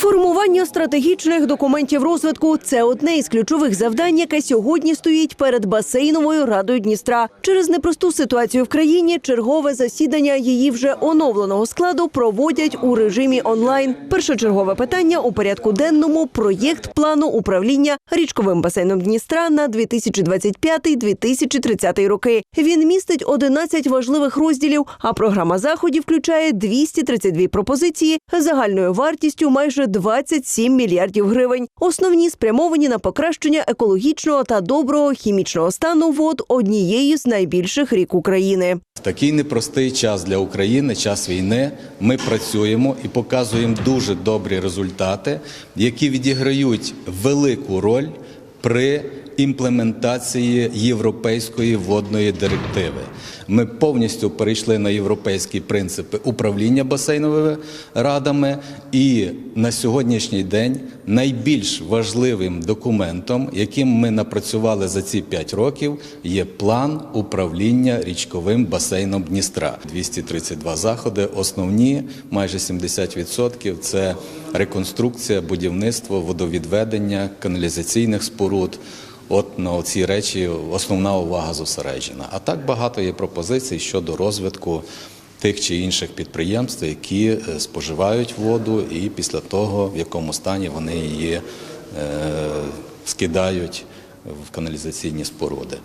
Формування стратегічних документів розвитку це одне із ключових завдань, яке сьогодні стоїть перед басейновою радою Дністра. Через непросту ситуацію в країні чергове засідання її вже оновленого складу проводять у режимі онлайн. Першочергове питання у порядку денному проєкт плану управління річковим басейном Дністра на 2025-2030 роки. Він містить 11 важливих розділів, а програма заходів включає 232 пропозиції загальною вартістю майже 27 мільярдів гривень. Основні спрямовані на покращення екологічного та доброго хімічного стану вод однієї з найбільших рік України. В такий непростий час для України, час війни, ми працюємо і показуємо дуже добрі результати, які відіграють велику роль при імплементації європейської водної директиви. Ми повністю перейшли на європейські принципи управління басейновими радами, і на сьогоднішній день найбільш важливим документом, яким ми напрацювали за ці 5 років, є план управління річковим басейном Дністра. 232 заходи. Основні майже 70% – це реконструкція, будівництво, водовідведення, каналізаційних споруд. От на ці речі основна увага зосереджена. А так багато є пропозицій щодо розвитку тих чи інших підприємств, які е, споживають воду, і після того, в якому стані вони її е, скидають в каналізаційні споруди.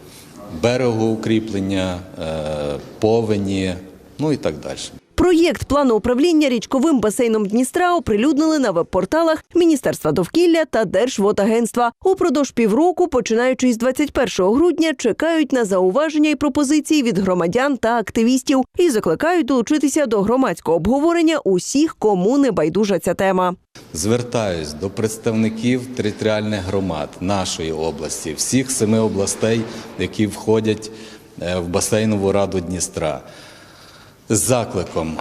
Берегоукріплення, е, повені, ну і так далі. Проєкт плану управління річковим басейном Дністра оприлюднили на веб-порталах Міністерства довкілля та Держводагентства. Упродовж півроку, починаючи з 21 грудня, чекають на зауваження і пропозиції від громадян та активістів і закликають долучитися до громадського обговорення усіх, кому не байдужа ця тема. Звертаюсь до представників територіальних громад нашої області, всіх семи областей, які входять е, в басейнову раду Дністра, закликом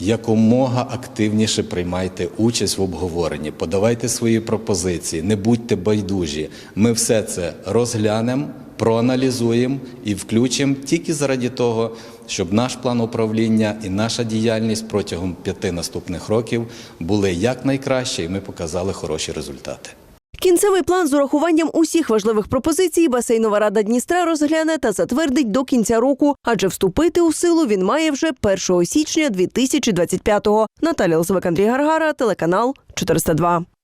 якомога активніше приймайте участь в обговоренні, подавайте свої пропозиції, не будьте байдужі. Ми все це розглянемо, проаналізуємо і включимо тільки заради того, щоб наш план управління і наша діяльність протягом п'яти наступних років були якнайкраще, і ми показали хороші результати. Кінцевий план з урахуванням усіх важливих пропозицій басейнова рада Дністра розгляне та затвердить до кінця року, адже вступити у силу він має вже 1 січня 2025-го. Наталя Лозовик, Андрій Гаргара, телеканал 402.